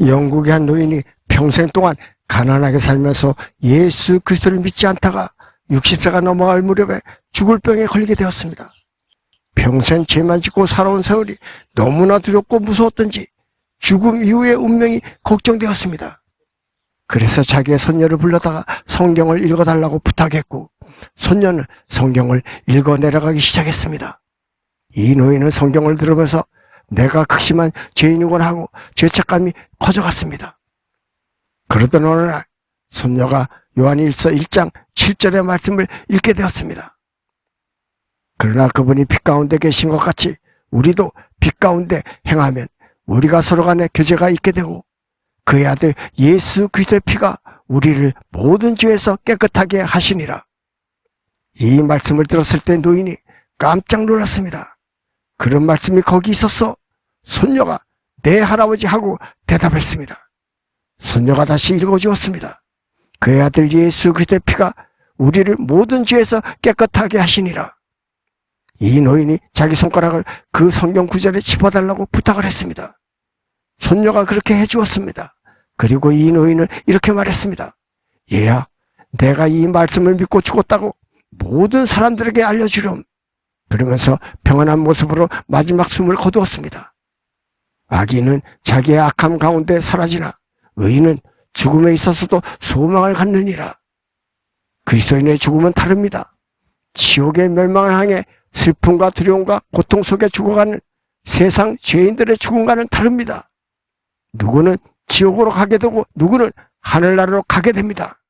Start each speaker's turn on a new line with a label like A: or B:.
A: 영국의 한 노인이 평생 동안 가난하게 살면서 예수 그리스도를 믿지 않다가 60세가 넘어갈 무렵에 죽을 병에 걸리게 되었습니다. 평생 죄만 짓고 살아온 세월이 너무나 두렵고 무서웠던지 죽음 이후의 운명이 걱정되었습니다. 그래서 자기의 손녀를 불러다가 성경을 읽어달라고 부탁했고 손녀는 성경을 읽어 내려가기 시작했습니다. 이 노인은 성경을 들으면서 내가 극심한 죄인이군 하고 죄책감이 커져갔습니다. 그러던 어느 날 손녀가 요한일서 1장 7절의 말씀을 읽게 되었습니다. 그러나 그분이 빛 가운데 계신 것 같이 우리도 빛 가운데 행하면 우리가 서로 간에 교제가 있게 되고 그의 아들 예수 그리스도의 피가 우리를 모든 죄에서 깨끗하게 하시니라. 이 말씀을 들었을 때 노인이 깜짝 놀랐습니다. 그런 말씀이 거기 있었어. 손녀가 내 할아버지 하고 대답했습니다. 손녀가 다시 읽어주었습니다. 그의 아들 예수 그리스도의 피가 우리를 모든 죄에서 깨끗하게 하시니라. 이 노인이 자기 손가락을 그 성경 구절에 짚어달라고 부탁을 했습니다. 손녀가 그렇게 해주었습니다. 그리고 이 노인은 이렇게 말했습니다. 얘야, 내가 이 말씀을 믿고 죽었다고 모든 사람들에게 알려주렴. 그러면서 평안한 모습으로 마지막 숨을 거두었습니다. 아기는 자기의 악함 가운데 사라지나 의인은 죽음에 있어서도 소망을 갖느니라. 그리스도인의 죽음은 다릅니다. 지옥의 멸망을 향해 슬픔과 두려움과 고통 속에 죽어가는 세상 죄인들의 죽음과는 다릅니다. 누구는 지옥으로 가게 되고 누구는 하늘나라로 가게 됩니다.